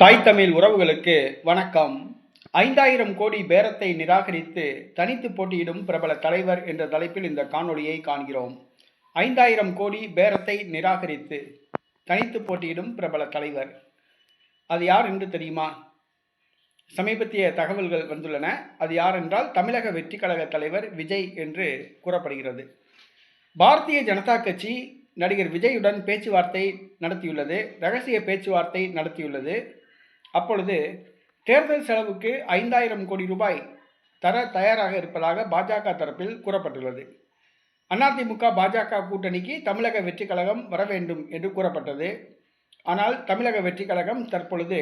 தாய் தமிழ் உறவுகளுக்கு வணக்கம். ஐந்தாயிரம் கோடி பேரத்தை நிராகரித்து தனித்து போட்டியிடும் பிரபல தலைவர் என்ற தலைப்பில் இந்த காணொளியை காண்கிறோம். ஐந்தாயிரம் கோடி பேரத்தை நிராகரித்து தனித்து போட்டியிடும் பிரபல தலைவர். அது யார் என்று தெரியுமா? சமீபத்திய தகவல்கள் வந்துள்ளன. அது யார் என்றால் தமிழக வெற்றி கழக தலைவர் விஜய் என்று கூறப்படுகிறது. பாரதிய ஜனதா கட்சி நடிகர் விஜயுடன் பேச்சுவார்த்தை நடத்தியுள்ளது. ரகசிய பேச்சுவார்த்தை நடத்தியுள்ளது. அப்பொழுது தேர்தல் செலவுக்கு ஐந்தாயிரம் கோடி ரூபாய் தர தயாராக இருப்பதாக பாஜக தரப்பில் கூறப்பட்டுள்ளது. அதிமுக பாஜக கூட்டணிக்கு தமிழக வெற்றி கழகம் வர வேண்டும் என்று கூறப்பட்டது. ஆனால் தமிழக வெற்றி கழகம் தற்பொழுது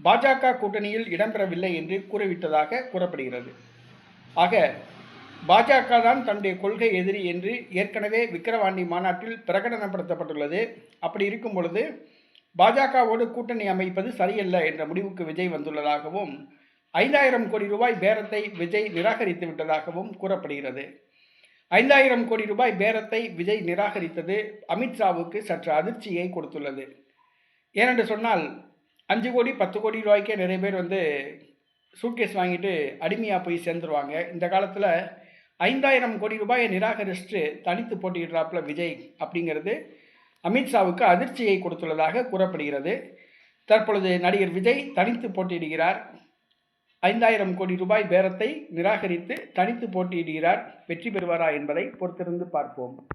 பாஜக கூட்டணியில் இடம்பெறவில்லை என்று கூறிவிட்டதாக கூறப்படுகிறது. ஆக பாஜக தான் தன்னுடைய கொள்கை எதிரி என்று ஏற்கனவே விக்கிரவாண்டி மாநாட்டில் பிரகடனப்படுத்தப்பட்டுள்ளது. அப்படி இருக்கும் பொழுது பாஜகவோடு கூட்டணி அமைப்பது சரியல்ல என்ற முடிவுக்கு விஜய் வந்துள்ளதாகவும் ஐந்தாயிரம் கோடி ரூபாய் பேரத்தை விஜய் நிராகரித்து விட்டதாகவும் கூறப்படுகிறது. ஐந்தாயிரம் கோடி ரூபாய் பேரத்தை விஜய் நிராகரித்தது அமித்ஷாவுக்கு சற்று அதிர்ச்சியை கொடுத்துள்ளது. ஏனென்று சொன்னால் அஞ்சு கோடி பத்து கோடி ரூபாய்க்கே நிறைய பேர் வந்து சூட்கேஸ் வாங்கிட்டு அடிமையாக போய் சேர்ந்துருவாங்க. இந்த காலத்தில் ஐந்தாயிரம் கோடி ரூபாயை நிராகரிச்சுட்டு தனித்து போட்டிடுறாப்புல விஜய் அப்படிங்கிறது அமித்ஷாவுக்கு அதிர்ச்சியை கொடுத்துள்ளதாக கூறப்படுகிறது. தற்பொழுது நடிகர் விஜய் தனித்து போட்டியிடுகிறார். ஐந்தாயிரம் கோடி ரூபாய் பேரத்தை நிராகரித்து தனித்து போட்டியிடுகிறார். வெற்றி பெறுவாரா என்பதை பொறுத்திருந்து பார்ப்போம்.